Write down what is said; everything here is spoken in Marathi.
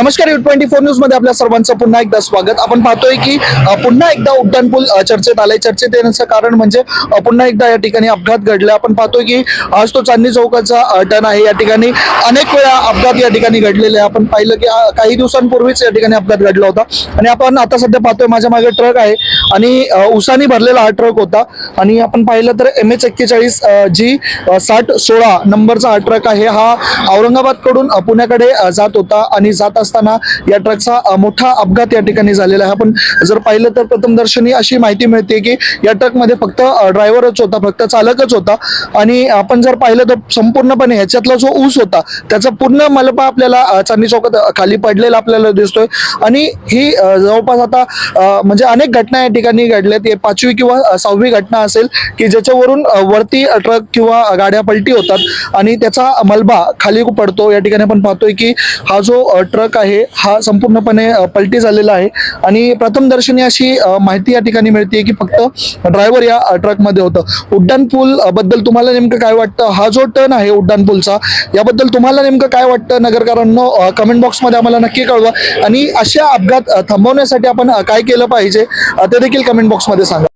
नमस्कार यू ट्वेंटी फोर न्यूजमध्ये आपल्या सर्वांचं पुन्हा एकदा स्वागत. आपण पाहतोय की पुन्हा एकदा उड्डाणपूल चर्चेत आलाय. चर्चेत येण्याचं कारण म्हणजे पुन्हा एकदा या ठिकाणी अपघात घडला आपण पाहतोय की आज तो चांदणी चौकाचा टन टर्न आहे. या ठिकाणी अनेक वेळा अपघात या ठिकाणी घडलेले आहे. आपण पाहिलं की काही दिवसांपूर्वीच या ठिकाणी अपघात घडला होता. आणि आपण आता सध्या पाहतोय माझ्या मागे ट्रक आहे. आणि उसाने भरलेला हा ट्रक होता. आणि आपण पाहिलं तर एम एच एक्केचाळीस जी साठ सोळा नंबरचा हा ट्रक आहे हा औरंगाबादकडून पुण्याकडे जात होता. आणि जात असताना या ट्रकचा मोठा अपघात या ठिकाणी झालेला आहे. आपण जर पाहिलं तर प्रथमदर्शनी अशी माहिती मिळते की या ट्रकमध्ये फक्त ड्रायव्हरच होता फक्त चालकच होता. आणि आपण जर पाहिलं तर संपूर्णपणे ह्याच्यातला जो ऊस होता त्याचा पूर्ण मलबा आपल्याला चांदी चांदणी चौकात खाली पडलेला आपल्याला दिसतोय. आणि ही जवळपास आता म्हणजे अनेक घटना या ठिकाणी घडल्यात. हे पाचवी किंवा सहावी घटना असेल की ज्याच्यावरून वरती ट्रक किंवा गाड्या पलटी होतात आणि त्याचा मलबा खाली पडतो. या ठिकाणी आपण पाहतोय की हा जो ट्रक आहे हा संपूर्णपणे पलटी झालेला आहे. आणि प्रथमदर्शनी अशी माहिती या ठिकाणी मिळते की फक्त ड्रायव्हर या ट्रकमध्ये होतं. उड्डाण पूल बद्दल तुम्हाला नेमकं काय वाटतं? हा जो टर्न आहे उड्डाण पूलचा याबद्दल तुम्हाला नेमकं काय वाटतं? नगरकरांनो कमेंट बॉक्समध्ये आम्हाला नक्की कळवा. आणि अशा अपघात थांबवण्यासाठी आपण काय केलं पाहिजे? ते देखील कमेंट बॉक्समध्ये सांगा.